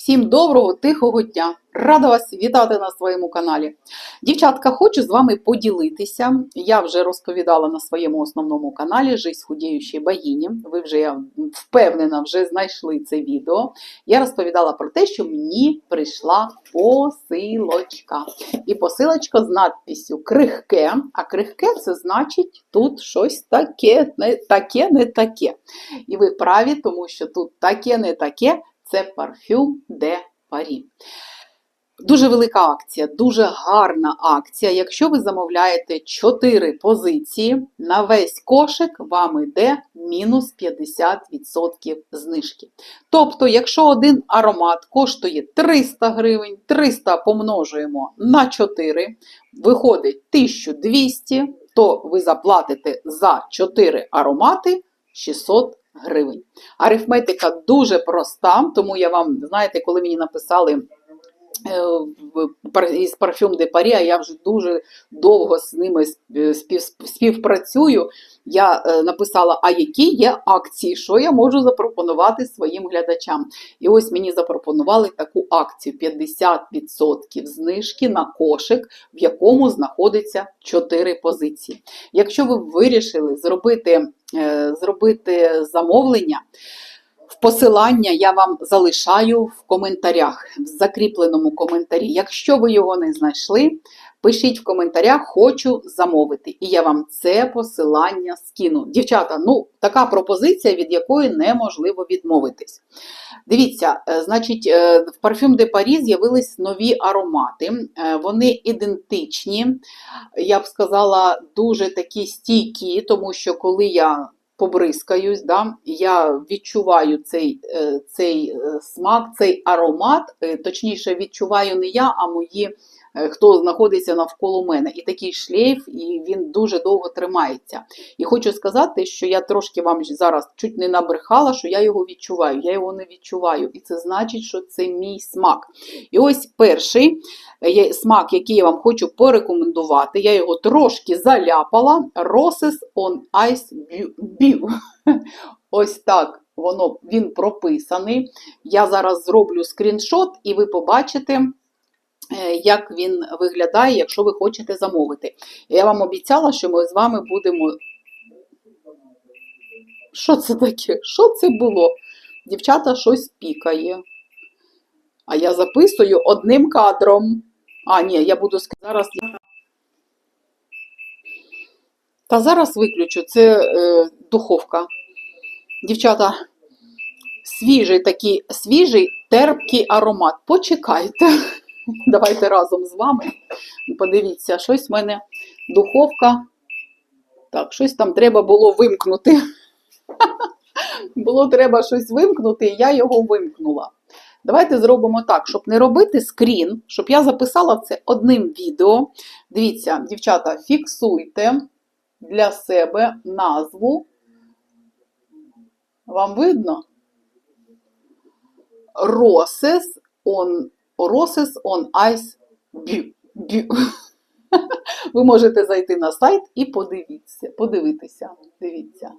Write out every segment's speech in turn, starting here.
Всім доброго, тихого дня! Рада вас вітати на своєму каналі. Дівчатка, хочу з вами поділитися. Я вже розповідала на своєму основному каналі Жизнь худіючої богині. Ви вже я впевнена, вже знайшли це відео. Я розповідала про те, що мені прийшла посилочка. І посилочка з надписю крихке. А крихке це значить тут щось таке, не таке, не таке. І ви праві, тому що тут таке, не таке це парфюм де Парі. Дуже велика акція, дуже гарна акція. Якщо ви замовляєте 4 позиції, на весь кошик вам йде мінус 50% знижки. Тобто, якщо один аромат коштує 300 гривень, 300 помножуємо на 4, виходить 1200, то ви заплатите за 4 аромати 600 гривень. Арифметика дуже проста, тому я вам, знаєте, коли мені написали із парфюм де Парі, а я вже дуже довго з ними спів, співпрацюю. Я написала, а які є акції, що я можу запропонувати своїм глядачам. І ось мені запропонували таку акцію: 50% знижки на кошик, в якому знаходиться 4 позиції. Якщо ви вирішили зробити, зробити замовлення, посилання я вам залишаю в коментарях, в закріпленому коментарі. Якщо ви його не знайшли, пишіть в коментарях Хочу замовити. І я вам це посилання скину. Дівчата, ну, така пропозиція, від якої неможливо відмовитись. Дивіться, значить, в парфюм де Парі з'явились нові аромати. Вони ідентичні, я б сказала, дуже такі стійкі, тому що коли я побризкаюсь, да, я відчуваю цей цей смак, цей аромат, точніше, відчуваю не я, а мої, хто знаходиться навколо мене. І такий шлейф, і він дуже довго тримається. І хочу сказати, що я трошки вам зараз чуть не набрехала, що я його відчуваю. Я його не відчуваю. І це значить, що це мій смак. І ось перший смак, який я вам хочу порекомендувати, я його трошки заляпала. Roses on Ice Bew. Ось так воно, він прописаний. Я зараз зроблю скріншот, і ви побачите, як він виглядає, якщо ви хочете замовити. Я вам обіцяла, що ми з вами будемо. Що це таке? Що це було? Дівчата щось пікає. А я записую одним кадром. А, ні, я буду зараз. Та зараз виключу, це е, духовка. Дівчата, свіжий такий, свіжий терпкий аромат. Почекайте. Давайте разом з вами. Подивіться, щось в мене духовка. Так, щось там треба було вимкнути. Було треба щось вимкнути, і я його вимкнула. Давайте зробимо так, щоб не робити скрін, щоб я записала це одним відео. Дивіться, дівчата, фіксуйте для себе назву. Вам видно? Roses on, Roses on Ice. Bew. Ви можете зайти на сайт і подивіться, подивитися. Дивіться.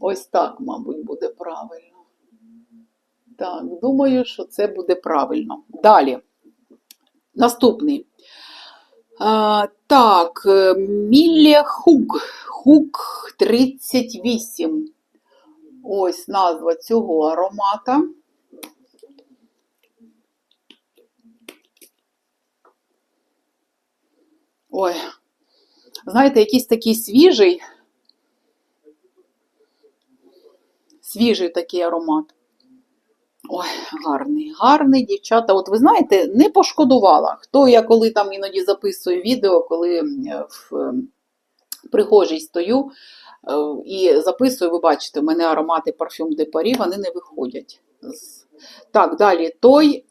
Ось так, мабуть, буде правильно. Так, думаю, що це буде правильно. Далі. Наступний. А, Так, Мілля Хук. Хук 38. Ось назва цього аромата. Ой, знаєте, якийсь такий свіжий, свіжий такий аромат. Ой, гарний, гарний, дівчата. От ви знаєте, не пошкодувала. Хто я коли там іноді записую відео, коли в прихожій стою і записую, ви бачите, в мене аромати парфюм де Парі, вони не виходять. Так, далі той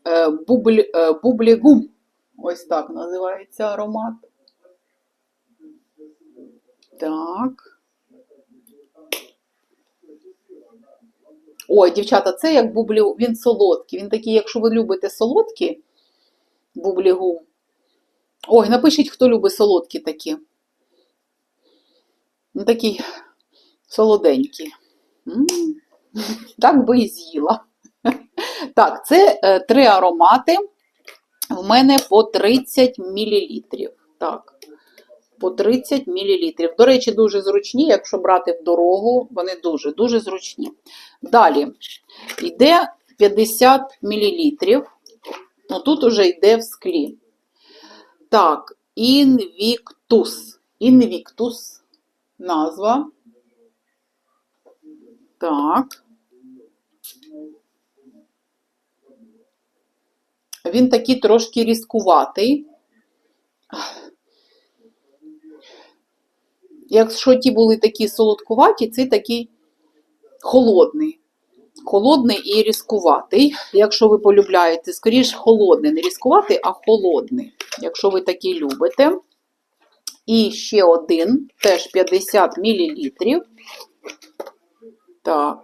бубль, бублігум. Ось так називається аромат. Так. Ой, дівчата, це як бублігум, він солодкий. Він такий, якщо ви любите солодкі бублігум. Ой, напишіть, хто любить солодкі такі. Ну, такий солоденький. Так би і з'їла. Так, це е, три аромати. В мене по 30 мл. Так, по 30 мл. До речі, дуже зручні, якщо брати в дорогу, вони дуже-дуже зручні. Далі йде 50 мл. Ну, тут уже йде в склі. Так, Invictus. Invictus. Назва. Так. Він такий трошки різкуватий. Якщо ті були такі солодкуваті, цей такий холодний. Холодний і різкуватий. Якщо ви полюбляєте, скоріш холодний, не різкуватий, а холодний. Якщо ви такий любите. І ще один, теж 50 мл. Так.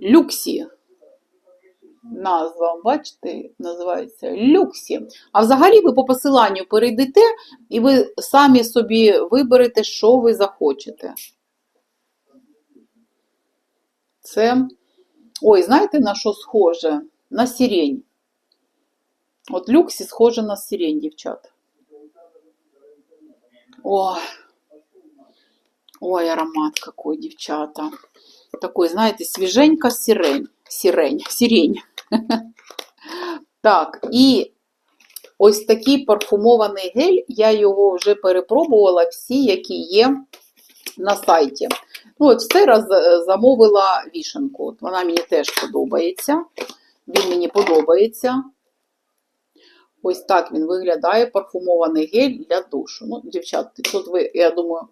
Люксі. Назва, бачите, називається Люксі. А взагалі ви по посиланню перейдете, і ви самі собі виберете, що ви захочете. Це. Ой, знаєте, на що схоже? На сирень. От люксі схоже на сирень, дівчата. Ой. Ой, аромат какой, дівчата. Такой, знаєте, свіженька сирень. Сирень, сирень. Так, і ось такий парфумований гель, я його вже перепробувала, всі, які є на сайті. Ну, от все раз е, замовила вішенку. От вона мені теж подобається. Він мені подобається. Ось так він виглядає парфумований гель для душу. Ну, дівчат, тут ви, я думаю.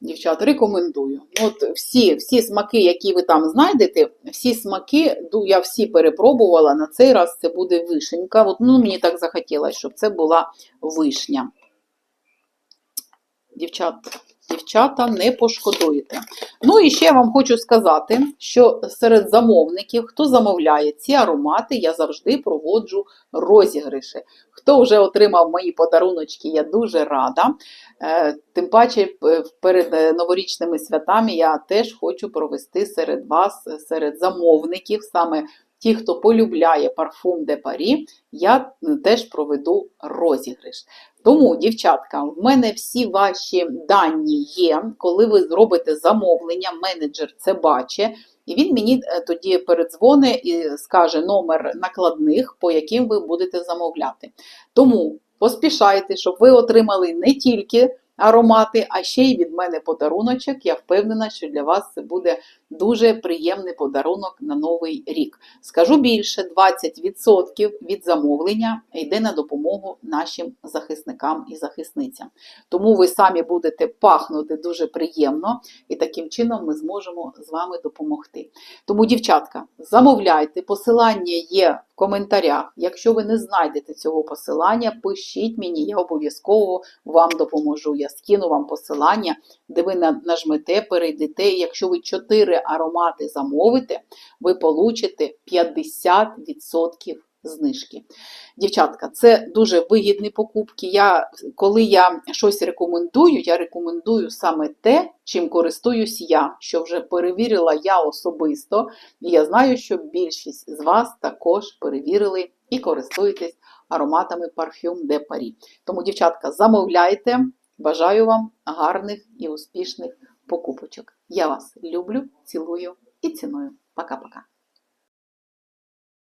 Дівчат, рекомендую. Ну, От всі, всі смаки, які ви там знайдете, всі смаки, я всі перепробувала. На цей раз це буде вишенька. От, ну, мені так захотілося, щоб це була вишня. Дівчат, дівчата, не пошкодуєте. Ну і ще я вам хочу сказати, що серед замовників, хто замовляє ці аромати, я завжди проводжу розігриші. Хто вже отримав мої подаруночки, я дуже рада. Е, Тим паче перед е, новорічними святами я теж хочу провести серед вас, е, серед замовників, саме ті, хто полюбляє парфум де Парі, я е, теж проведу розіграш. Тому, дівчатка, в мене всі ваші дані є. Коли ви зробите замовлення, менеджер це бачить, і він мені е, тоді передзвонить і скаже номер накладних, по яким ви будете замовляти. Тому поспішайте, щоб ви отримали не тільки аромати, а ще й від мене подаруночок. Я впевнена, що для вас це буде дуже приємний подарунок на новий рік. Скажу більше: 20% від замовлення йде на допомогу нашим захисникам і захисницям. Тому ви самі будете пахнути дуже приємно, і таким чином ми зможемо з вами допомогти. Тому, дівчатка, замовляйте, посилання є в коментарях. Якщо ви не знайдете цього посилання, пишіть мені, я обов'язково вам допоможу. Я скину вам посилання, де ви нажмете, перейдете. Якщо ви 4 аромати замовите, ви получите 50% знижки. Дівчатка, це дуже вигідні покупки. Я, коли я щось рекомендую, я рекомендую саме те, чим користуюсь я, що вже перевірила я особисто. І я знаю, що більшість з вас також перевірили і користуєтесь ароматами Parfum de Paris. Тому, дівчатка, замовляйте. Бажаю вам гарних і успішних покупочок. Я вас люблю, цілую і ціную. Пока-пока.